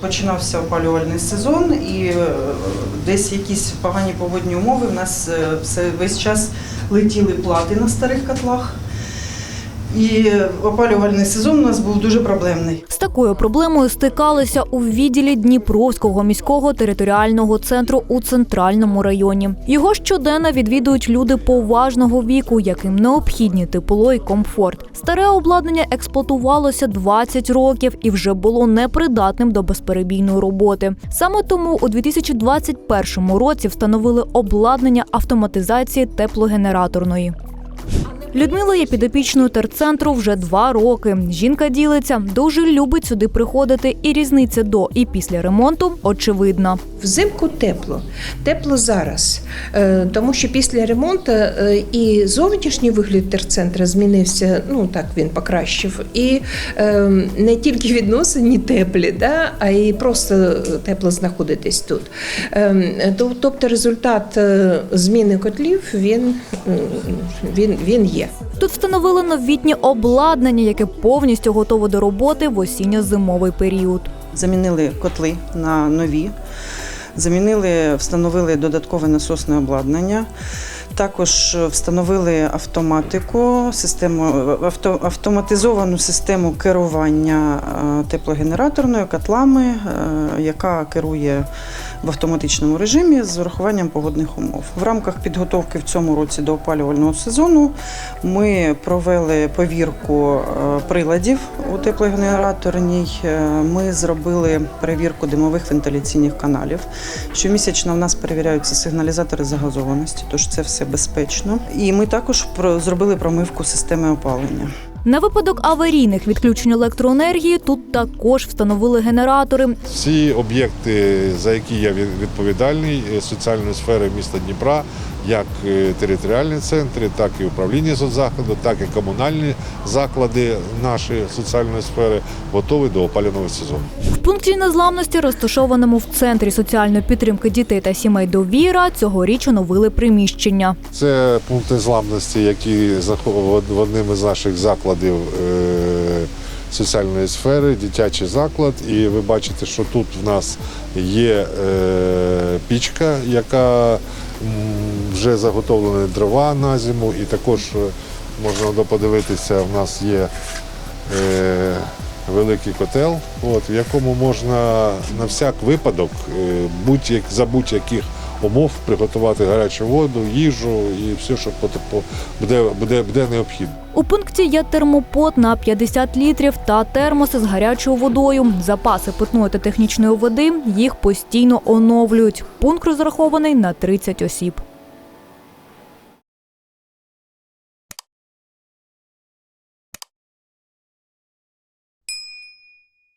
Починався опалювальний сезон, і е, десь якісь погані погодні умови. У нас е, все весь час летіли плати на старих котлах. І опалювальний сезон у нас був дуже проблемний. З такою проблемою стикалися у відділі Дніпровського міського територіального центру у центральному районі. Його щоденно відвідують люди поважного віку, яким необхідні тепло і комфорт. Старе обладнання експлуатувалося 20 років і вже було непридатним до безперебійної роботи. Саме тому у 2021 році встановили обладнання автоматизації теплогенераторної. Людмила є підопічною терцентру вже два роки. Жінка ділиться, дуже любить сюди приходити, і різниця до і після ремонту очевидна. Взимку тепло, тепло зараз, Е, тому що після ремонту е, і зовнішній вигляд терцентра змінився. Ну так він покращив, і е, не тільки відносини теплі, да, а й просто тепло знаходитись тут. Е, Тобто результат е, зміни котлів він, він, він є. Тут встановили новітнє обладнання, яке повністю готове до роботи в осінньо-зимовий період. Замінили котли на нові, замінили, встановили додаткове насосне обладнання. Також встановили автоматику, систему авто, автоматизовану систему керування е, теплогенераторною котлами, е, яка керує в автоматичному режимі з урахуванням погодних умов. В рамках підготовки в цьому році до опалювального сезону ми провели повірку е, приладів у теплогенераторній. Е, Ми зробили перевірку димових вентиляційних каналів. Щомісячно в нас перевіряються сигналізатори загазованості, тож це все безпечно. І ми також зробили промивку системи опалення. На випадок аварійних відключень електроенергії тут також встановили генератори. Всі об'єкти, за які я відповідальний е, соціальної сфери міста Дніпра, як е, територіальні центри, так і управління соцзаходу, так і комунальні заклади нашої соціальної сфери готові до опалювального сезону. В пункті незламності, розташованому в центрі соціальної підтримки дітей та сімей довіра, цьогоріч оновили приміщення. Це пункти зламності, які заховані в одним із наших закладів е, соціальної сфери, дитячий заклад. І ви бачите, що тут в нас є е, пічка, яка вже заготовлені дрова на зиму, і також е, можна подивитися, в нас є. Великий котел, от, в якому можна на всяк випадок будь-як, за будь-яких умов приготувати гарячу воду, їжу і все, що буде, буде, буде необхідно. У пункті є термопот на 50 літрів та термоси з гарячою водою. Запаси питної та технічної води їх постійно оновлюють. Пункт розрахований на 30 осіб.